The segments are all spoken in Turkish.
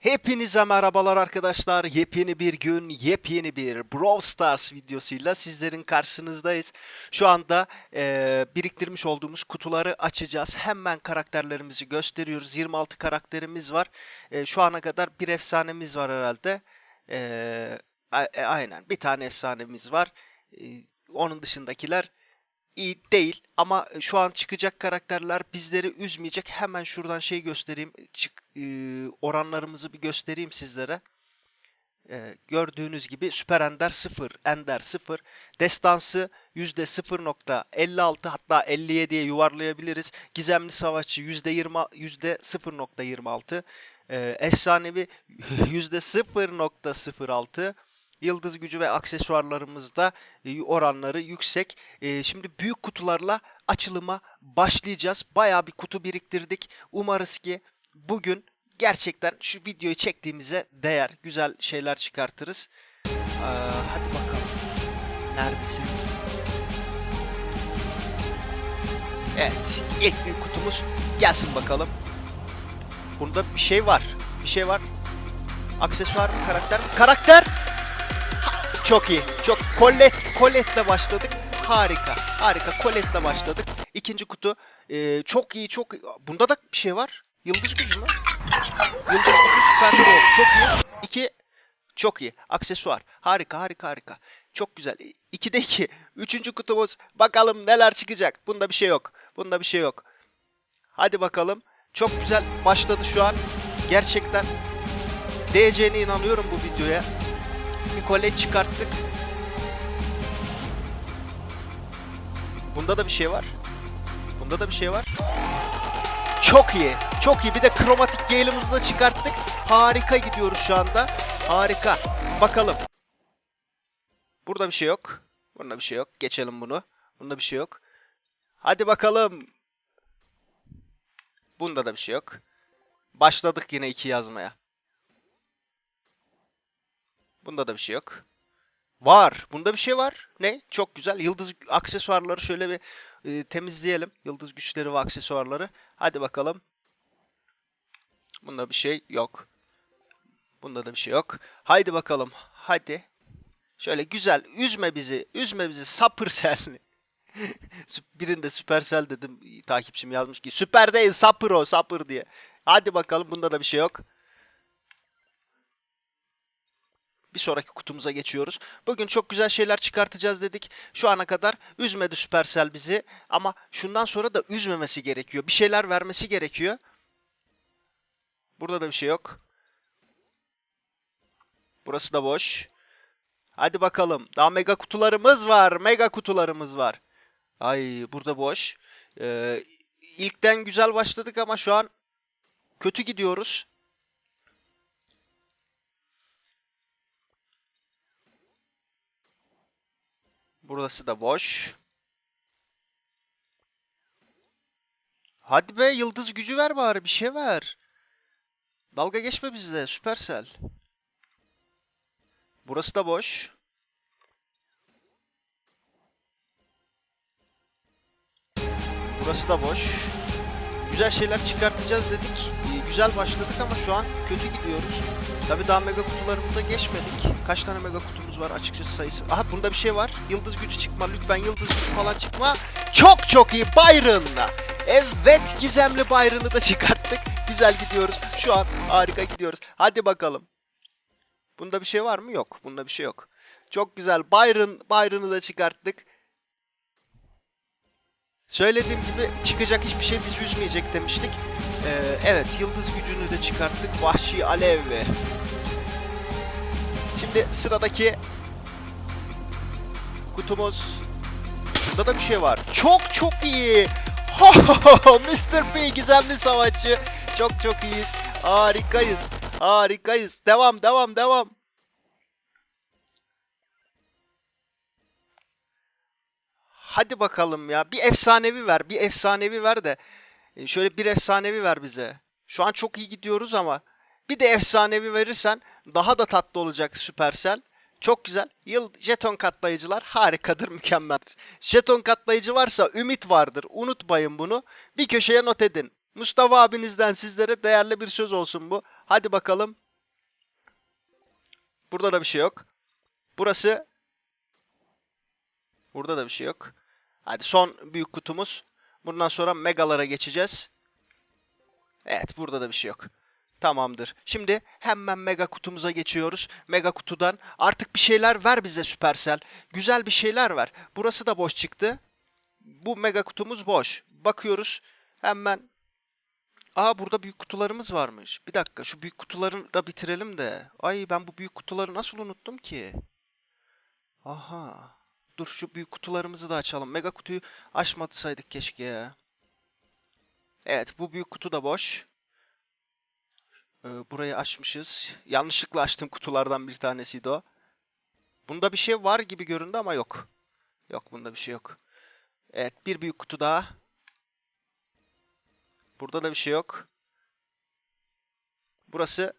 Hepinize merhabalar arkadaşlar. Yepyeni bir gün, yepyeni bir Brawl Stars videosuyla sizlerin karşınızdayız. Şu anda eee, biriktirmiş olduğumuz kutuları açacağız. Hemen karakterlerimizi gösteriyoruz. 26 karakterimiz var. Eee, şu ana kadar bir efsanemiz var herhalde. Eee, a- e, aynen bir tane efsanemiz var. Eee, onun dışındakiler iyi değil ama şu an çıkacak karakterler bizleri üzmeyecek. Hemen şuradan şey göstereyim. Çık, oranlarımızı bir göstereyim sizlere. E, gördüğünüz gibi Süper Ender 0, Ender 0, Destansı %0.56 hatta 57'ye yuvarlayabiliriz. Gizemli Savaşçı %20, %0.26, e, Efsanevi %0.06, Yıldız gücü ve aksesuarlarımızda oranları yüksek. Şimdi büyük kutularla açılıma başlayacağız. Bayağı bir kutu biriktirdik. Umarız ki bugün gerçekten şu videoyu çektiğimize değer. Güzel şeyler çıkartırız. Ee, hadi bakalım. Neredesin? Evet. ilk büyük kutumuz gelsin bakalım. Bunda bir şey var. Bir şey var. Aksesuar mı karakter mi? Karakter! Ha, Çok iyi. Çok Colette, Colette'le başladık. Harika. Harika. Colette'le başladık. İkinci kutu. Ee, çok iyi. Çok Bunda da bir şey var. Yıldız gücü mü? Yıldız gücü süper soğuk. Çok iyi. İki. Çok iyi. Aksesuar. Harika harika harika. Çok güzel. İkide iki. Üçüncü kutumuz. Bakalım neler çıkacak. Bunda bir şey yok. Bunda bir şey yok. Hadi bakalım. Çok güzel başladı şu an. Gerçekten DC'ne inanıyorum bu videoya. Bir kolej çıkarttık. Bunda da bir şey var. Bunda da bir şey var. Çok iyi. Çok iyi. Bir de kromatik gale'ımızı da çıkarttık. Harika gidiyoruz şu anda. Harika. Bakalım. Burada bir şey yok. Bunda bir şey yok. Geçelim bunu. Bunda bir şey yok. Hadi bakalım. Bunda da bir şey yok. Başladık yine iki yazmaya. Bunda da bir şey yok. Var. Bunda bir şey var. Ne? Çok güzel. Yıldız aksesuarları şöyle bir e, temizleyelim. Yıldız güçleri ve aksesuarları. Hadi bakalım. Bunda bir şey yok. Bunda da bir şey yok. Haydi bakalım. Hadi. Şöyle güzel. Üzme bizi. Üzme bizi. Sapırsel. Birinde Süpersel dedim. Takipçim yazmış ki. Süper değil. Sapır o. Sapır diye. Hadi bakalım. Bunda da bir şey yok. Bir sonraki kutumuza geçiyoruz. Bugün çok güzel şeyler çıkartacağız dedik. Şu ana kadar üzmedi Supercell bizi. Ama şundan sonra da üzmemesi gerekiyor. Bir şeyler vermesi gerekiyor. Burada da bir şey yok. Burası da boş. Hadi bakalım. Daha mega kutularımız var. Mega kutularımız var. Ay burada boş. Ee, ilkten güzel başladık ama şu an kötü gidiyoruz. Burası da boş. Hadi be yıldız gücü ver bari bir şey ver. Dalga geçme bizle Supercell. Burası da boş. Burası da boş. Güzel şeyler çıkartacağız dedik. Ee, güzel başladık ama şu an kötü gidiyoruz. Tabii daha mega kutularımıza geçmedik. Kaç tane mega kutumuz var açıkçası sayısı. Aha bunda bir şey var. Yıldız gücü çıkma lütfen yıldız gücü falan çıkma. Çok çok iyi Byron'la. Evet gizemli Byron'ı da çıkarttık. Güzel gidiyoruz. Şu an harika gidiyoruz. Hadi bakalım. Bunda bir şey var mı? Yok. Bunda bir şey yok. Çok güzel. Byron, Byron'ı da çıkarttık. Söylediğim gibi çıkacak hiçbir şey bizi üzmeyecek demiştik. Ee, evet, yıldız gücünü de çıkarttık. Vahşi alev. Şimdi sıradaki kutumuz. Burada da bir şey var. Çok çok iyi. Mr. P gizemli savaşçı. Çok çok iyiyiz. Harikayız. Harikayız. Devam devam devam. Hadi bakalım ya. Bir efsanevi ver. Bir efsanevi ver de. e, Şöyle bir efsanevi ver bize. Şu an çok iyi gidiyoruz ama bir de efsanevi verirsen daha da tatlı olacak Supercell. Çok güzel. Yıl jeton katlayıcılar harikadır, mükemmeldir. Jeton katlayıcı varsa ümit vardır. Unutmayın bunu. Bir köşeye not edin. Mustafa abinizden sizlere değerli bir söz olsun bu. Hadi bakalım. Burada da bir şey yok. Burası Burada da bir şey yok. Hadi son büyük kutumuz. Bundan sonra megalara geçeceğiz. Evet burada da bir şey yok. Tamamdır. Şimdi hemen mega kutumuza geçiyoruz. Mega kutudan artık bir şeyler ver bize Supercell. Güzel bir şeyler ver. Burası da boş çıktı. Bu mega kutumuz boş. Bakıyoruz. Hemen Aa burada büyük kutularımız varmış. Bir dakika şu büyük kutuları da bitirelim de. Ay ben bu büyük kutuları nasıl unuttum ki? Aha. Dur şu büyük kutularımızı da açalım. Mega kutuyu açmasaydık keşke ya. Evet bu büyük kutu da boş. Ee, burayı açmışız. Yanlışlıkla açtığım kutulardan bir tanesiydi o. Bunda bir şey var gibi göründü ama yok. Yok bunda bir şey yok. Evet bir büyük kutu daha. Burada da bir şey yok. Burası.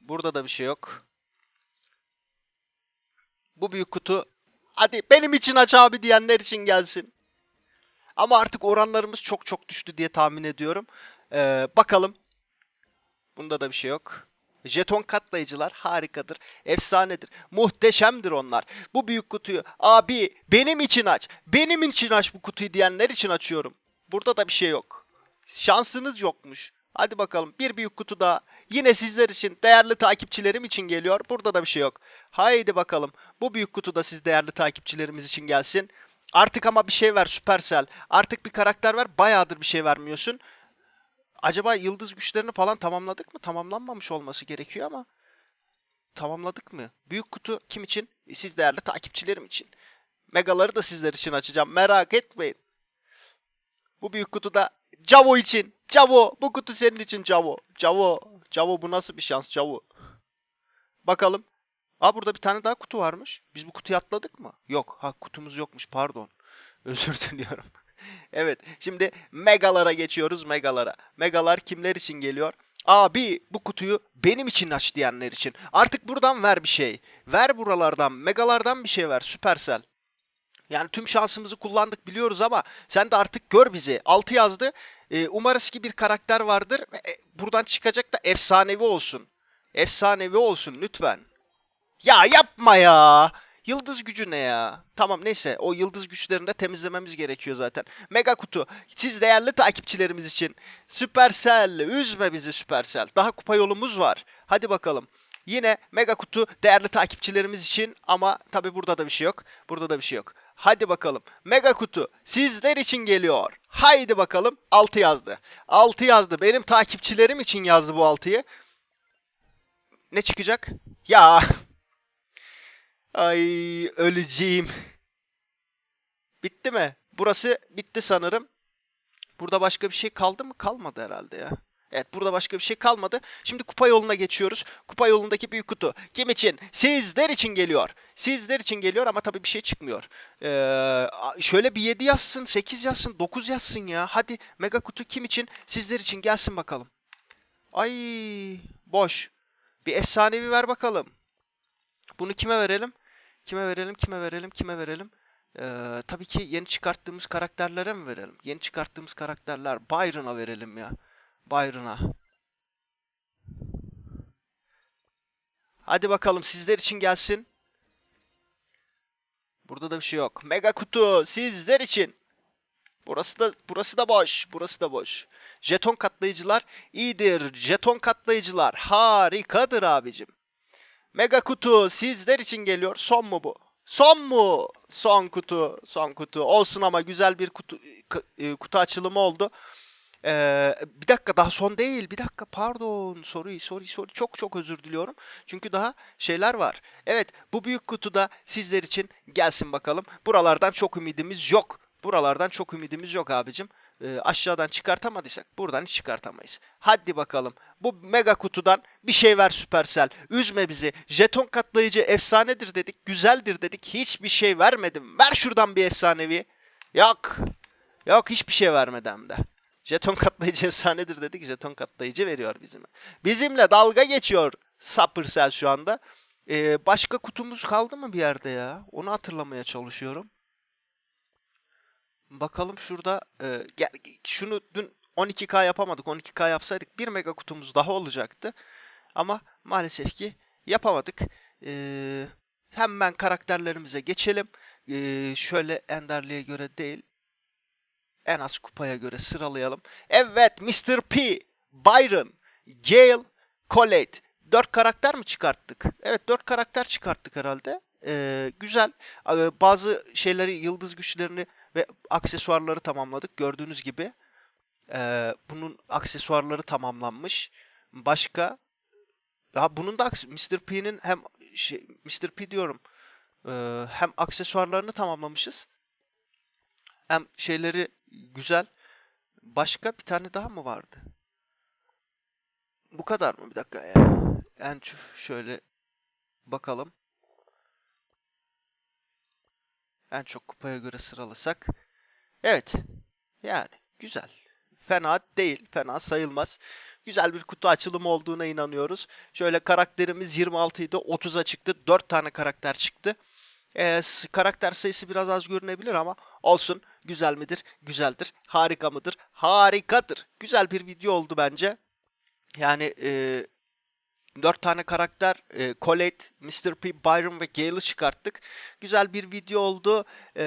Burada da bir şey yok. Bu büyük kutu. Hadi benim için aç abi diyenler için gelsin. Ama artık oranlarımız çok çok düştü diye tahmin ediyorum. Ee, bakalım. Bunda da bir şey yok. Jeton katlayıcılar harikadır. Efsanedir. Muhteşemdir onlar. Bu büyük kutuyu abi benim için aç. Benim için aç bu kutuyu diyenler için açıyorum. Burada da bir şey yok. Şansınız yokmuş. Hadi bakalım bir büyük kutu daha. Yine sizler için, değerli takipçilerim için geliyor. Burada da bir şey yok. Haydi bakalım. Bu büyük kutu da siz değerli takipçilerimiz için gelsin. Artık ama bir şey ver Supercell. Artık bir karakter ver. Bayağıdır bir şey vermiyorsun. Acaba yıldız güçlerini falan tamamladık mı? Tamamlanmamış olması gerekiyor ama tamamladık mı? Büyük kutu kim için? Siz değerli takipçilerim için. Megaları da sizler için açacağım. Merak etmeyin. Bu büyük kutuda Cavo için. Cavo. Bu kutu senin için Cavo. Cavo. Cavo bu nasıl bir şans Cavo? Bakalım. Aa burada bir tane daha kutu varmış. Biz bu kutuyu atladık mı? Yok. Ha kutumuz yokmuş pardon. Özür diliyorum. evet. Şimdi megalara geçiyoruz megalara. Megalar kimler için geliyor? Abi bu kutuyu benim için aç diyenler için. Artık buradan ver bir şey. Ver buralardan, megalardan bir şey ver. Supercell. Yani tüm şansımızı kullandık biliyoruz ama sen de artık gör bizi. 6 yazdı. Ee, umarız ki bir karakter vardır. ve, e, buradan çıkacak da efsanevi olsun. Efsanevi olsun lütfen. Ya yapma ya. Yıldız gücü ne ya? Tamam neyse o yıldız güçlerini de temizlememiz gerekiyor zaten. Mega kutu. Siz değerli takipçilerimiz için. Supercell. Üzme bizi Supercell. Daha kupa yolumuz var. Hadi bakalım. Yine mega kutu değerli takipçilerimiz için ama tabi burada da bir şey yok. Burada da bir şey yok. Hadi bakalım. Mega kutu sizler için geliyor. Haydi bakalım. 6 yazdı. 6 yazdı. Benim takipçilerim için yazdı bu 6'yı. Ne çıkacak? Ya. Ay öleceğim. Bitti mi? Burası bitti sanırım. Burada başka bir şey kaldı mı? Kalmadı herhalde ya. Evet burada başka bir şey kalmadı. Şimdi kupa yoluna geçiyoruz. Kupa yolundaki büyük kutu. Kim için? Sizler için geliyor. Sizler için geliyor ama tabii bir şey çıkmıyor. Ee, şöyle bir 7 yazsın, 8 yazsın, 9 yazsın ya. Hadi mega kutu kim için? Sizler için gelsin bakalım. Ay boş. Bir efsanevi ver bakalım. Bunu kime verelim? Kime verelim? Kime verelim? Kime verelim? Ee, tabii ki yeni çıkarttığımız karakterlere mi verelim? Yeni çıkarttığımız karakterler Byron'a verelim ya. Byron'a. Hadi bakalım sizler için gelsin. Burada da bir şey yok. Mega kutu sizler için. Burası da burası da boş. Burası da boş. Jeton katlayıcılar iyidir. Jeton katlayıcılar harikadır abicim. Mega kutu sizler için geliyor. Son mu bu? Son mu? Son kutu. Son kutu. Olsun ama güzel bir kutu k- kutu açılımı oldu. Ee, bir dakika daha son değil. Bir dakika pardon. Sorry sorry sorry. Çok çok özür diliyorum. Çünkü daha şeyler var. Evet bu büyük kutuda sizler için gelsin bakalım. Buralardan çok ümidimiz yok. Buralardan çok ümidimiz yok abicim. Ee, aşağıdan çıkartamadıysak buradan hiç çıkartamayız. Hadi bakalım. Bu mega kutudan bir şey ver Supercell. Üzme bizi. Jeton katlayıcı efsanedir dedik. Güzeldir dedik. Hiçbir şey vermedim. Ver şuradan bir efsanevi. Yok. Yok hiçbir şey vermedi hem de. Jeton katlayıcı efsanedir dedik. Jeton katlayıcı veriyor bizimle. Bizimle dalga geçiyor Supercell şu anda. Ee, başka kutumuz kaldı mı bir yerde ya? Onu hatırlamaya çalışıyorum. Bakalım şurada e, gel- şunu dün 12K yapamadık. 12K yapsaydık 1 mega kutumuz daha olacaktı. Ama maalesef ki yapamadık. Ee, hemen karakterlerimize geçelim. Ee, şöyle Enderli'ye göre değil, en az kupaya göre sıralayalım. Evet, Mr. P, Byron, Gale, Colette. Dört karakter mi çıkarttık? Evet, dört karakter çıkarttık herhalde. Ee, güzel. Ee, bazı şeyleri, yıldız güçlerini ve aksesuarları tamamladık. Gördüğünüz gibi. Ee, bunun aksesuarları tamamlanmış. Başka? Ya bunun da Mr. P'nin hem şey, Mr. P diyorum. Ee, hem aksesuarlarını tamamlamışız. Hem şeyleri güzel. Başka bir tane daha mı vardı? Bu kadar mı? Bir dakika ya. Ç- şöyle bakalım. En çok kupaya göre sıralasak. Evet. Yani güzel. Fena değil. Fena sayılmaz. Güzel bir kutu açılımı olduğuna inanıyoruz. Şöyle karakterimiz 26 idi. 30'a çıktı. 4 tane karakter çıktı. Ee, karakter sayısı biraz az görünebilir ama olsun. Güzel midir? Güzeldir. Harika mıdır? Harikadır. Güzel bir video oldu bence. Yani e, 4 tane karakter e, Colette, Mr. P, Byron ve Gale'ı çıkarttık. Güzel bir video oldu. E,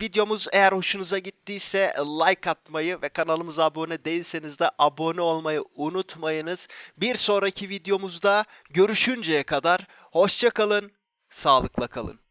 videomuz eğer hoşunuza gittiyse like atmayı ve kanalımıza abone değilseniz de abone olmayı unutmayınız. Bir sonraki videomuzda görüşünceye kadar hoşça kalın, sağlıkla kalın.